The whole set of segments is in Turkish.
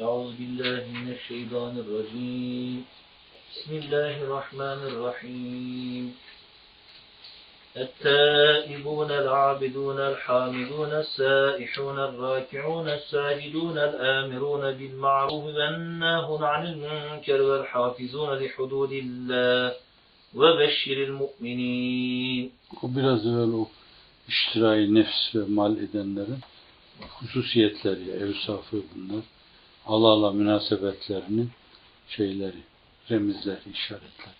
أعوذ بالله من الشيطان الرجيم. بسم الله الرحمن الرحيم. التائبون العابدون الحامدون السائحون الراكعون الساجدون الآمرون بالمعروف والناهون عن المنكر والحافظون لحدود الله وبشر المؤمنين. O biraz evvel o iştirai nefs ve mal edenlerin hususiyetleri, evsafı bunlar. Allah'la münasebetlerinin şeyleri, remizleri, işaretleri.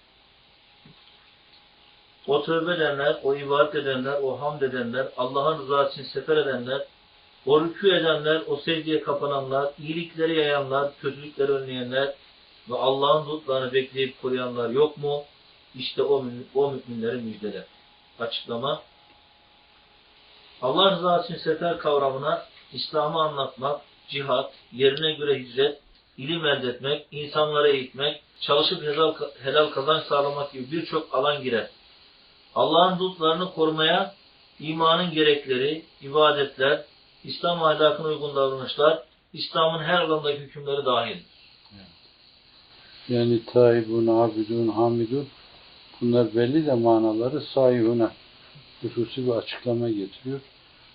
O tövbe edenler, o ibadet edenler, o hamd edenler, Allah'ın rızası için sefer edenler, o rükû edenler, o secdeye kapananlar, iyilikleri yayanlar, kötülükleri önleyenler ve Allah'ın lütflarını bekleyip koruyanlar yok mu? İşte o, o müminlerin müjdeler. Açıklama. Allah rızası için sefer kavramına İslam'ı anlatmak, cihat, yerine göre hicret, ilim elde etmek, insanlara eğitmek, çalışıp helal, helal kazanç sağlamak gibi birçok alan girer. Allah'ın lütflarını korumaya imanın gerekleri, ibadetler, İslam ahlakına uygun davranışlar, İslam'ın her alandaki hükümleri dahil. Yani taibun, abidun, hamidun bunlar belli de manaları sayhuna hususi bir açıklama getiriyor.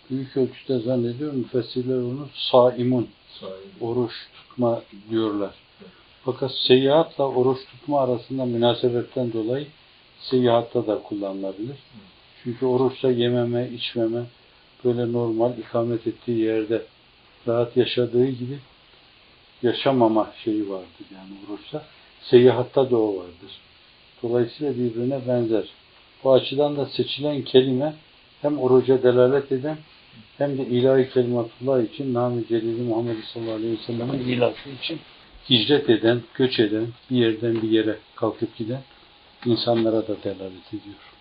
Büyük ölçüde zannediyorum müfessirler onu saimun, oruç tutma diyorlar. Fakat seyahatla oruç tutma arasında münasebetten dolayı seyahatta da kullanılabilir. Çünkü oruçta yememe, içmeme, böyle normal ikamet ettiği yerde rahat yaşadığı gibi yaşamama şeyi vardır yani oruçta. Seyahatta da o vardır. Dolayısıyla birbirine benzer. Bu açıdan da seçilen kelime hem oruca delalet eden hem de ilahi kelimatullah için Nami Celili Muhammed sallallahu aleyhi ve sellem'in ilahı için hicret eden, göç eden, bir yerden bir yere kalkıp giden insanlara da delalet ediyor.